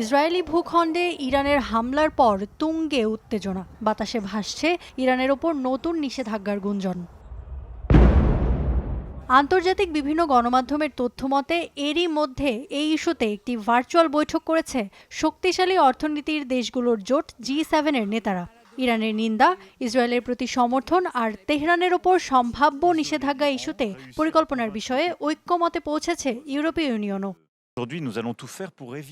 Israeli ভূখণ্ডে ইরানের হামলার পর তুঙ্গে উত্তেজনা। বাতাসে ভাসছে ইরানের ওপর নতুন নিষেধাজ্ঞার গুঞ্জন। আন্তর্জাতিক বিভিন্ন গণমাধ্যমের তথ্যমতে এরই মধ্যে এই ইস্যুতে একটি ভার্চুয়াল বৈঠক করেছে শক্তিশালী অর্থনীতির দেশগুলোর জোট জি সেভেনের নেতারা। ইরানের নিন্দা, ইসরায়েলের প্রতি সমর্থন আর তেহরানের ওপর সম্ভাব্য নিষেধাজ্ঞা ইস্যুতে পরিকল্পনার বিষয়ে ঐক্যমতে পৌঁছেছে ইউরোপীয় ইউনিয়নও।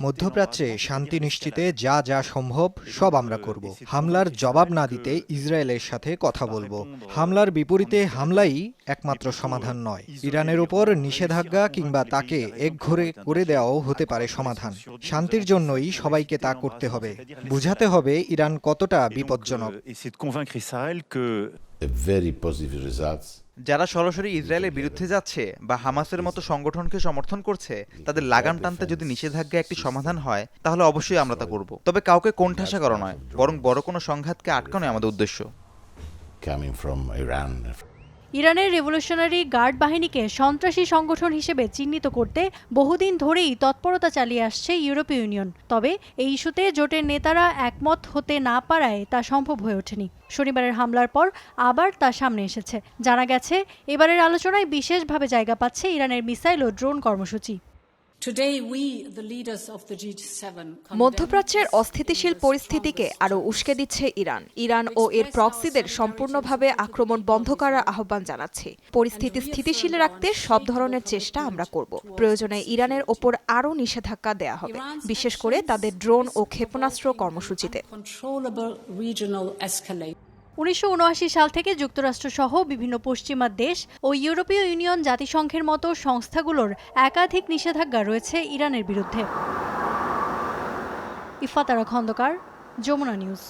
মধ্যপ্রাচ্যে শান্তি নিশ্চিতে যা যা সম্ভব সব আমরা করব। হামলার জবাব না দিতে ইসরায়েলের সাথে কথা বলব। হামলার বিপরীতে হামলাই একমাত্র সমাধান নয়। ইরানের উপর নিষেধাজ্ঞা কিংবা তাকে একঘরে করে দেওয়াও হতে পারে সমাধান। শান্তির জন্যই সবাইকে তা করতে হবে। বুঝাতে হবে ইরান কতটা বিপজ্জনক। যারা সরাসরি ইসরায়েলের বিরুদ্ধে যাচ্ছে বা হামাসের মতো সংগঠনকে সমর্থন করছে, তাদের লাগাম টানতে যদি নিষেধাজ্ঞা একটি সমাধান হয়, তাহলে অবশ্যই আমরা তা করব তবে কাউকে কোণঠাসা করা নয়, বরং বড় কোনো সংঘাতকে আটকানো আমাদের উদ্দেশ্য. ইরানের রেভলিউশনারি গার্ড বাহিনীকে সন্ত্রাসী সংগঠন হিসেবে চিহ্নিত করতে বহুদিন ধরেই তৎপরতা চালিয়ে আসছে ইউরোপীয় ইউনিয়ন। তবে এই ইস্যুতে জোটের নেতারা একমত হতে না পারায় তা সম্ভব হয়ে ওঠেনি। শনিবারের হামলার পর আবার তা সামনে এসেছে। জানা গেছে, এবারের আলোচনায় বিশেষভাবে জায়গা পাচ্ছে ইরানের মিসাইল ও ড্রোন কর্মসূচি। মধ্যপ্রাচ্যের অস্থিতিশীল পরিস্থিতিকে আরও উস্কে দিচ্ছে ইরান। ইরান ও এর প্রক্সিদের সম্পূর্ণভাবে আক্রমণ বন্ধ করার আহ্বান জানাচ্ছি। পরিস্থিতি স্থিতিশীল রাখতে সব ধরনের চেষ্টা আমরা করব। প্রয়োজনে ইরানের ওপর আরও নিষেধাজ্ঞা দেয়া হবে বিশেষ করে তাদের ড্রোন ও ক্ষেপণাস্ত্র কর্মসূচিতে. উনিশশো উনআশি সাল থেকে যুক্তরাষ্ট্রসহ বিভিন্ন পশ্চিমা দেশ ও ইউরোপীয় ইউনিয়ন জাতিসংঘের মতো সংস্থাগুলোর একাধিক নিষেধাজ্ঞা রয়েছে ইরানের বিরুদ্ধে। ইফাতারা খন্দকার, যমুনা নিউজ।